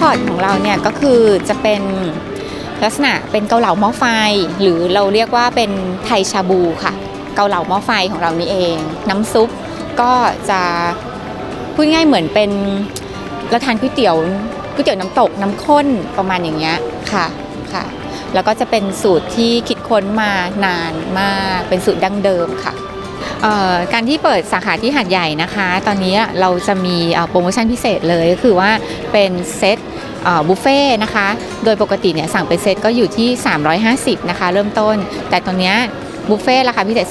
พอร์ตของเราเนี่ยก็คือจะเป็นลักษณะเป็นเกาเหลาหม้อไฟ หรือเราเรียกว่าเป็นไทยชาบูค่ะ เกาเหลาหม้อไฟของเรานี่เอง น้ำซุปก็จะพูดง่ายเหมือนเป็นเราทานก๋วยเตี๋ยวก๋วยเตี๋ยวน้ำตกน้ำข้นประมาณอย่างเงี้ยค่ะค่ะ แล้วก็จะเป็นสูตรที่คิดค้นมานานมากเป็นสูตรดั้งเดิมค่ะการที่เปิดสาขาที่หัดใหญ่นะคะ ตอนนี้เราจะมีโปรโมชั่นพิเศษเลยก็คือว่าเป็นเซต บุฟเฟ่ต์นะคะ โดยปกติเนี่ยสั่งเป็นเซตก็อยู่ที่ 350 นะคะ เริ่มต้น แต่ตอนนี้บุฟเฟ่ต์ราคาพิเศษ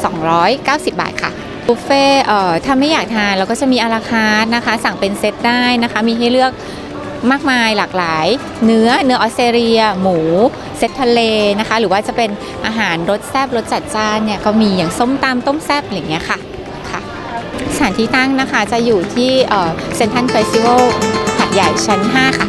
290 บาทค่ะบุฟเฟ่ต์ถ้าไม่อยากทานเราก็จะมีอาราคาร์นะคะ สั่งเป็นเซตได้นะคะ มีให้เลือกมากมายหลากหลาย เนื้อเนื้อออสเตรเลีย หมูเซตทะเลนะคะ หรือว่าจะเป็นอาหารรสแซ่บรสจัดจ้านเนี่ยก็มีอย่างส้มตำต้มแซ่บอะไรอย่างเงี้ยค่ะค่ะ สถานที่ตั้งนะคะจะอยู่ที่เซ็นทรัลเฟสติวัลหัดใหญ่ชั้น 5 ค่ะ